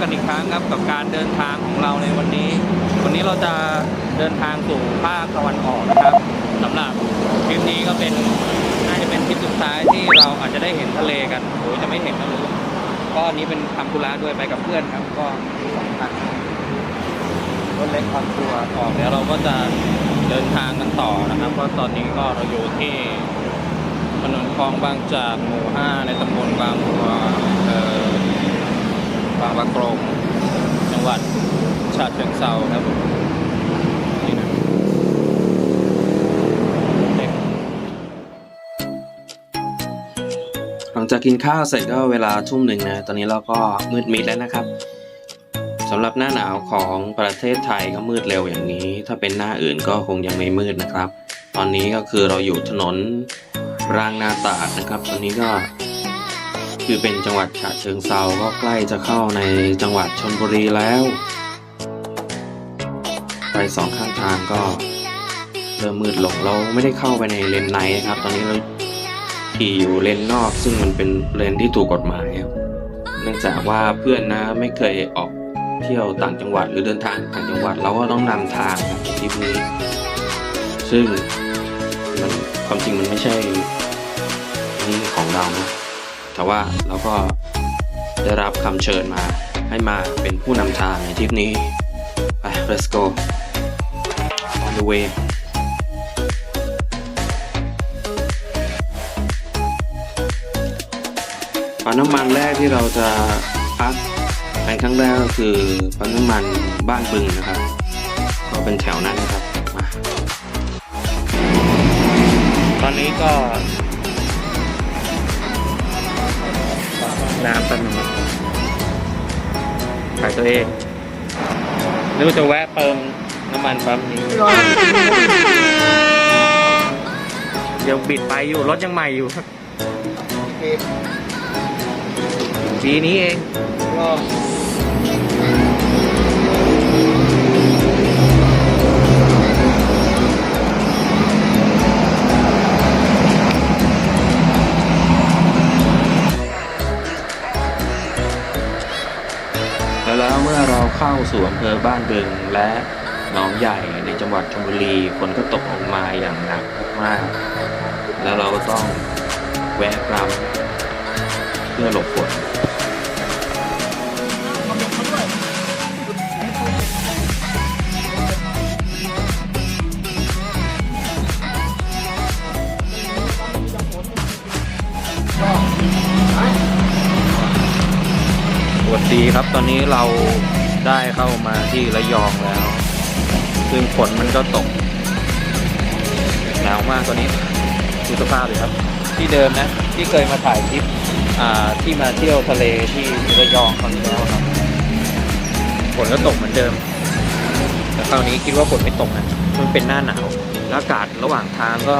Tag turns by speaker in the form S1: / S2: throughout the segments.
S1: กันอีกครั้งครับกับการเดินทางของเราในวันนี้ วันนี้เราจะเดินทางสู่ภาคตะวันออกนะครับสำหรับทริปนี้ก็เป็นน่าจะเป็นทริปสุดท้ายที่เราอาจจะได้เห็นทะเลกันหรือจะไม่เห็นก็รู้ก็อันนี้เป็นทำธุระด้วยไปกับเพื่อนครับ ก็สองคันรถเล็กคอนทัวร์ออกแล้วเราก็จะเดินทางกันต่อนะครับเพราะตอนนี้ก็เราอยู่ที่ถนนคลองบางจากหมู่ 5 ในตำบลบางบัวเออ บางปะกงจังหวัดฉะเชิงเทราครับนี่นะ
S2: หลังจากกินข้าวเสร็จก็เวลาทุ่มหนึ่งนะ ตอนนี้เราก็มืดมิดแล้วนะครับสำหรับหน้าหนาวของประเทศไทยก็มืดเร็วอย่างนี้ ถ้าเป็นหน้าอื่นก็คงยังไม่มืดนะครับ ตอนนี้ก็คือเราอยู่ถนนรางนาตราดนะครับ ตอนนี้ก็ คือเป็นจังหวัดฉะเชิงเซาก็ใกล้จะเข้าในจังหวัดชลบุรีแล้ว ไปสองข้างทางก็เริ่มมืดลงเราไม่ได้เข้าไปในเลนในนะครับ ตอนนี้เราขี่อยู่เลนนอก ซึ่งมันเป็นเลนที่ถูกกฎหมายครับเนื่องจากว่าเพื่อนนะไม่เคยออกเที่ยวต่างจังหวัดหรือเดินทางต่างจังหวัดเราก็ต้องนำทางครับทริปนี้ซึ่งมันความจริงมันไม่ใช่นี่ของเรานะ แต่ว่าเราก็ได้รับคำเชิญมาให้มาเป็นผู้นำทางในทริปนี้ ไป let's go on the way ปั๊มน้ำมันแรกที่เราจะพักเป็นครั้งแรกก็คือปั๊มน้ำมันบ้านบึงนะครับ ก็เป็นแถวนั้นนะครับ
S1: ตัวเองนึกว่าจะแวะเติมน้ำมันปั๊มนี้เดี๋ยวบิดไปอยู่รถยังใหม่อยู่ครับปีนี้เอง
S2: ภอบ้านบึงและหนองใหญ่ในจังหวัดชลบุรีฝนก็ตกลงมาอย่างหนักมาก แล้วเราก็ต้องแวะปั๊มเพื่อหลบฝน
S1: สวัสดีครับตอนนี้เรา ได้เข้ามาที่ระยองแล้ว ซึ่งฝนมันก็ตกหนาวมากตอนนี้ดูสภาพเลยครับ ที่เดิมนะ ที่เคยมาถ่ายคลิปอ่ที่มาเที่ยวทะเลที่ระยองครั้งแล้วครับฝนก็ตกเหมือนเดิม แต่คราวนี้คิดว่าฝนไม่ตกนะมันเป็นหน้าหนาวล้วอากาศระหว่างทางก็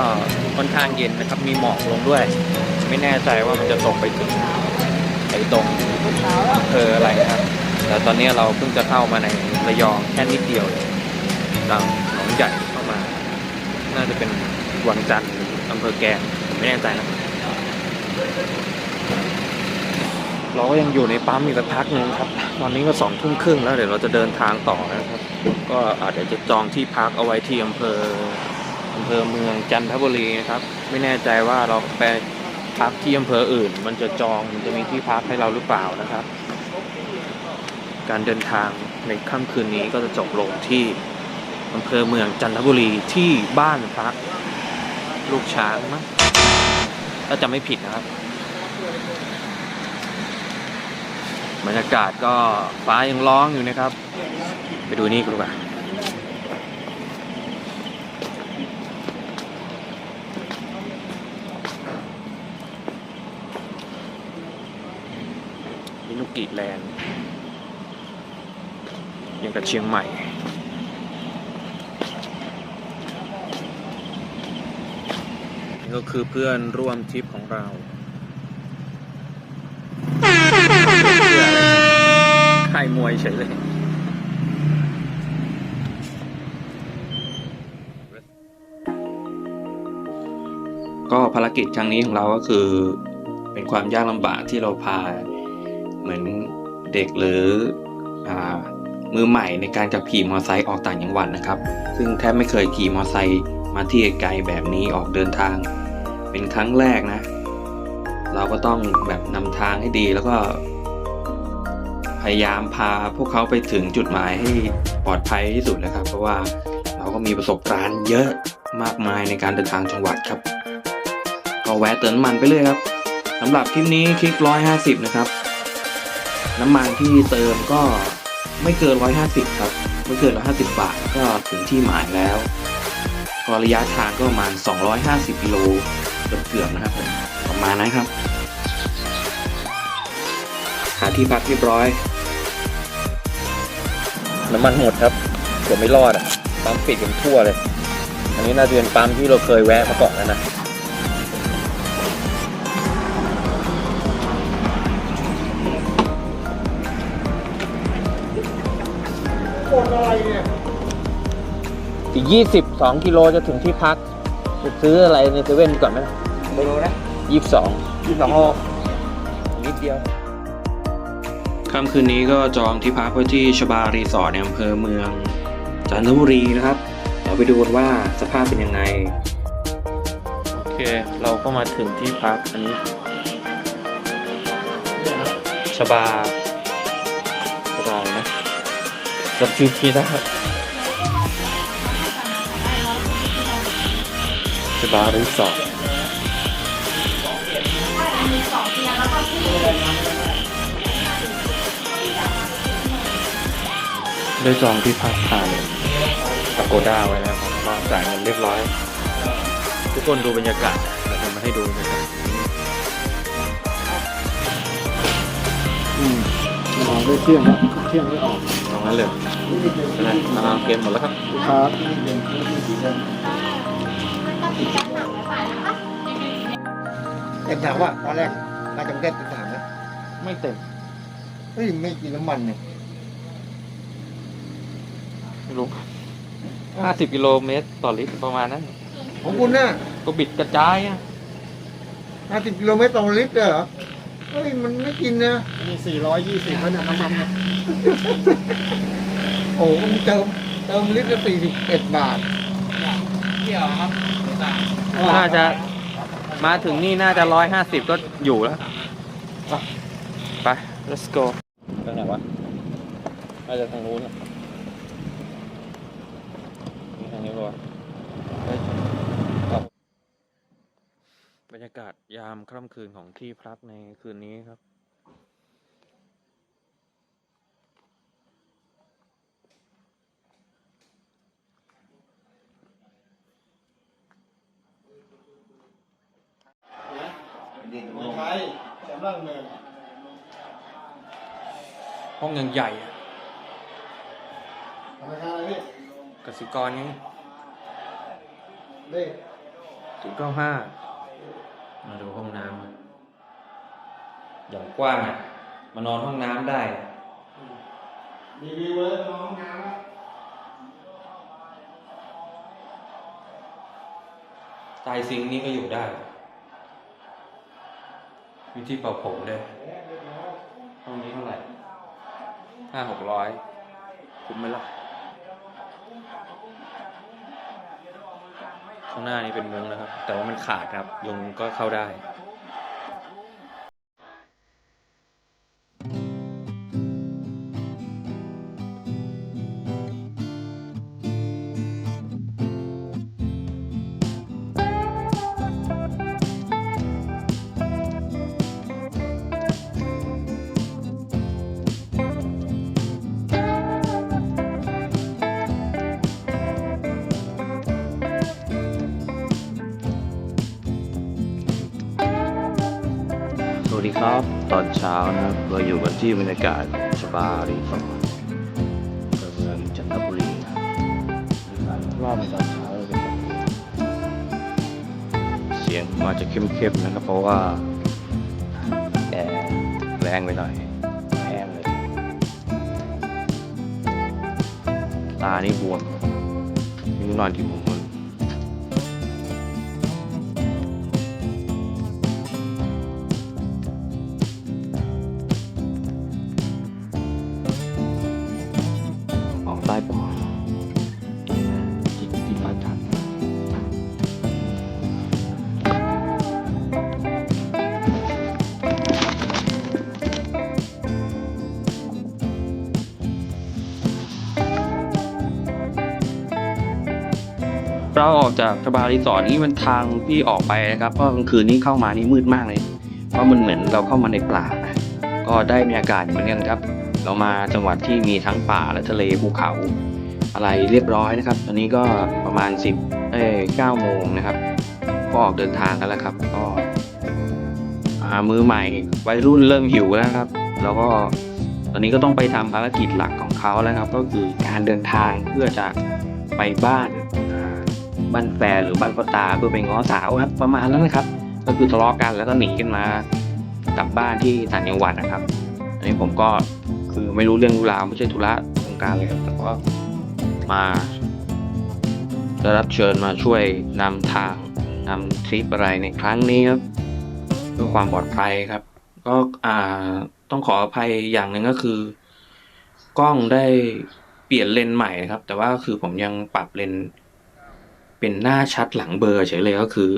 S1: ค่อนข้างเย็นนะครับ มีหมอกลงด้วย ไม่แน่ใจว่ามันจะตกไปถึงไอ้ตรงอำเภออะไรนะครับ แต่ตอนนี้เราเพิ่งจะเข้ามาในระยองแค่นิดเดียวเลยหลังหนองใหญ่เข้ามา น่าจะเป็นวังจันทร์อำเภอแกงผมไม่แน่ใจนะเราก็ยังอยู่ในปั๊มอีกสักพักหนึ่งครับ ตอนนี้ก็สองทุ่มครึ่งแล้วเดี๋ยวเราจะเดินทางต่อนะครับ ก็อาจจะจองที่พักเอาไว้ที่อำเภออำเภอเมืองจันทบุรีนะครับ ไม่แน่ใจว่าเราไปพักที่อำเภออื่น มันจะจองมันจะมีที่พักให้เราหรือเปล่านะครับ การเดินทางในค่ำคืนนี้ก็จะจบลงที่อำเภอเมืองจันทบุรีที่บ้านพักลูกช้างมั้งถ้าจำไม่ผิดนะครับบรรยากาศก็ฟ้ายังร้องอยู่นะครับ ไปดูนี่กันดีกว่ามินุกิแลนด์ ยังกับเชียงใหม่นี่ก็คือเพื่อนร่วมทริปของเราค่ายมวยเฉยเลย
S2: ก็ภารกิจครั้งนี้ของเราก็คือ เป็นความยากลำบากที่เราพา เหมือนเด็กหรือ
S3: อ่า มือใหม่ในการขับขี่มอเตอร์ไซค์ออกต่างจังหวัดนะครับ ซึ่งแทบไม่เคยขี่มอเตอร์ไซค์มาที่ไกลแบบนี้ออกเดินทาง เป็นครั้งแรกนะ เราก็ต้องแบบนำทางให้ดีแล้วก็ พยายามพาพวกเขาไปถึงจุดหมายให้ปลอดภัยที่สุดนะครับ เพราะว่าเราก็มีประสบการณ์เยอะมากมายในการเดินทางจังหวัดครับก็แวะเติมน้ำมันไปเลยครับสำหรับคลิปนี้คลิกร้อยห้าสิบนะครับ น้ำมันที่เติมก็ ไม่เกินร้อยห้าสิบครับ ไม่เกินร้อยห้าสิบาทก็ถึงที่หมายแล้ว ก็ระยะทางก็ประมาณสองร้อยห้าสิบกิโลเกือบๆนะครับผมประมาณนั้นครับ หาที่พักเรียบร้อย
S1: น้ำมันหมดครับเกือบไม่รอดอะปั๊มปิดกันทั่วเลย อันนี้น่าจะเป็นปั๊มที่เราเคยแวะมาก่อนแล้วนะ อีกยี่สิบสองกิโลจะถึงที่พักจะซื้ออะไรในเซเว่นก่อนไหมไม่รู้นะยี่สิบสองยี่สิบสองโลนิดเดียว
S3: ค่ำคืนนี้ก็จองที่พักไว้ที่ชบารีสอร์ทในอำเภอเมือง จันทบุรีนะครับ เดี๋ยวไปดูกันว่าสภาพเป็นยังไง
S1: โอเค เราก็มาถึงที่พักอันนี้ชบาชบาอะไรนะจำชื่อพี่ได้ชบารีสอร์ทได้จองที่พักผ่านอโกด้าไว้แล้วครับก็จ่ายเงินเรียบร้อย ทุกคนดูบรรยากาศเดี๋ยวผมมาให้ดูนะครับอืม
S4: นอนได้เที่ยงครับเที่ยงไม่ออก
S1: ตรงนั้นเลยนะอ่าเกมหมดแล้วครับ
S4: ครับ เต็มถังว่ะตอนแรกมาจากกรุงเทพเต็มถังนะ
S1: ไม่เต็ม
S4: เฮ้ยไม่กินน้ำมันเนี่ย
S1: ไม่รู้ห้าสิบกิโลเมตรต่อลิตรประมาณนั้น
S4: ของคุณน่ะ
S1: ก็บิดกระจายอะ
S4: ห้าสิบกิโลเมตรต่อลิตรเหรอเฮ้ยมันไม่กินนะ
S5: มี420แล้วเนี่ยน้ำมันเนี่ย
S4: โอ้โหมันเติมเติมลิตรละสี่สิบเอ็ดบาท
S1: น่าจะมาถึงนี่น่าจะร้อยห้าสิบก็อยู่แล้ว ไป let's go ไปไหนวะน่าจะทางนู้นอะทางนี้ปะวะเฮ้ยเอบรรยากาศยามค่ำคืนของที่พักในคืนนี้ครับ
S5: ไม่ใช่สำลักเนิน
S1: ห้องยังใหญ่อะ
S5: ธนาคารอะไรพี่
S1: กสิกรไง
S5: เลข
S1: ศูนย์เก้าห้ามาดูห้องน้ำอะอย่างกว้างอะมานอนห้องน้ำได้
S5: รีวิวเลยน้องน้ำ
S1: ใต้ซิงค์นี่ก็อยู่ได้ มีที่เป่าผมด้วยห้องนี้เท่าไหร่ ห้าหกร้อยคุ้มไหมล่ะ ข้างหน้านี้เป็นเมืองนะครับ แต่ว่ามันขาดครับยุงก็เข้าได้ สวัสดีครับตอนเช้านะครับเราอยู่กันที่บรรยากาศชบารีสอร์ทเมืองจันทบุรีรอบตอนเช้าเลยเป็นแบบนี้เสียงมาจะเข้มๆนะครับ เพราะว่าแอร์แรงไปหน่อยแห้งเลยตานี่บวมนี่นอนกี่โมง มันออกจากชบารีสอร์ทนี่มันทางที่ออกไปนะครับเพราะกลางคืนนี้เข้ามานี่มืดมากเลยเพราะมันเหมือนเราเข้ามาในป่านะก็ได้บรรยากาศเหมือนกันครับ เรามาจังหวัดที่มีทั้งป่าและทะเลภูเขา อะไรเรียบร้อยนะครับ ตอนนี้ก็ประมาณ 10เอ้ย9โมงนะครับ ก็ออกเดินทางกันแล้วครับ ก็มือใหม่วัยรุ่นเริ่มหิวแล้วครับ แล้วก็ตอนนี้ก็ต้องไปทำภารกิจหลักของเขาแล้วครับ ก็คือการเดินทางเพื่อจะไปบ้าน บ้านแฟนหรือบ้านพ่อตาเพื่อไปง้อสาวครับประมาณนั้นนะครับ ก็คือทะเลาะกันแล้วก็หนีกันมากลับบ้านที่ต่างจังหวัดนะครับ อันนี้ผมก็คือไม่รู้เรื่องรู้ราวไม่ใช่ธุระวงการเลยครับแต่ก็มาได้รับเชิญมาช่วยนำทางนำทริปอะไรในครั้งนี้ครับเพื่อความปลอดภัยครับ ก็อ่าต้องขออภัยอย่างหนึ่งก็คือ กล้องได้เปลี่ยนเลนส์ใหม่ครับ แต่ว่าคือผมยังปรับเลนส์ เป็นหน้าชัดหลังเบอร์เฉยเลยก็คือ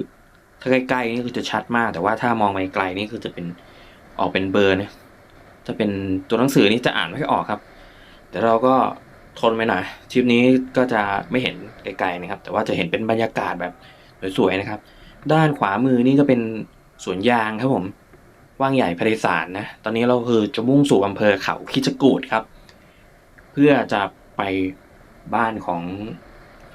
S1: ถ้าใกล้ๆนี่คือจะชัดมาก แต่ว่าถ้ามองไปไกลนี่คือจะเป็นออกเป็นเบอร์นะถ้าเป็นตัวหนังสือนี่จะอ่านไม่ออกครับ แต่เราก็ทนไปหน่อยทริปนี้ก็จะไม่เห็นไกลๆนะครับ แต่ว่าจะเห็นเป็นบรรยากาศแบบสวยๆนะครับ ด้านขวามือนี่ก็เป็นสวนยางครับผมว่างใหญ่พริสารนะ ตอนนี้เราคือจะมุ่งสู่อำเภอเขาคิจกูดครับ เพื่อจะไปบ้านของ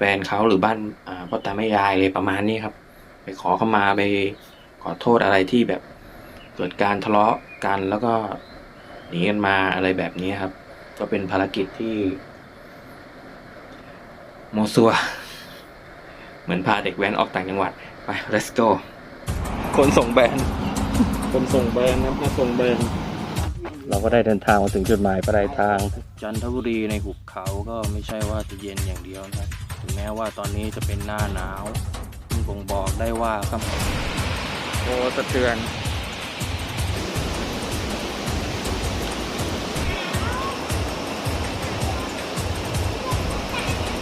S1: แฟนเขาหรือบ้านอ่าพ่อตาแม่ยายเลยประมาณนี้ครับ ไปขอเข้ามาไปขอโทษอะไรที่แบบเกิดการทะเลาะกันแล้วก็หนีกันมาอะไรแบบนี้ครับ ก็เป็นภารกิจที่โมซัว เหมือนพาเด็กแว้นออกต่างจังหวัด ไป let's go คนส่งแบรนด์คนส่งแบรนด์นะมาส่งแบรนด์เราก็ได้เดินทางมาถึงจุดหมายปลายทาง จันทบุรีในหุบเขาก็ไม่ใช่ว่าจะเย็นอย่างเดียวนะครับ ถึงแม้ว่าตอนนี้จะเป็นหน้าหนาวซึ่งบ่งบอกได้ว่าครับ
S6: โอ้สะเทือน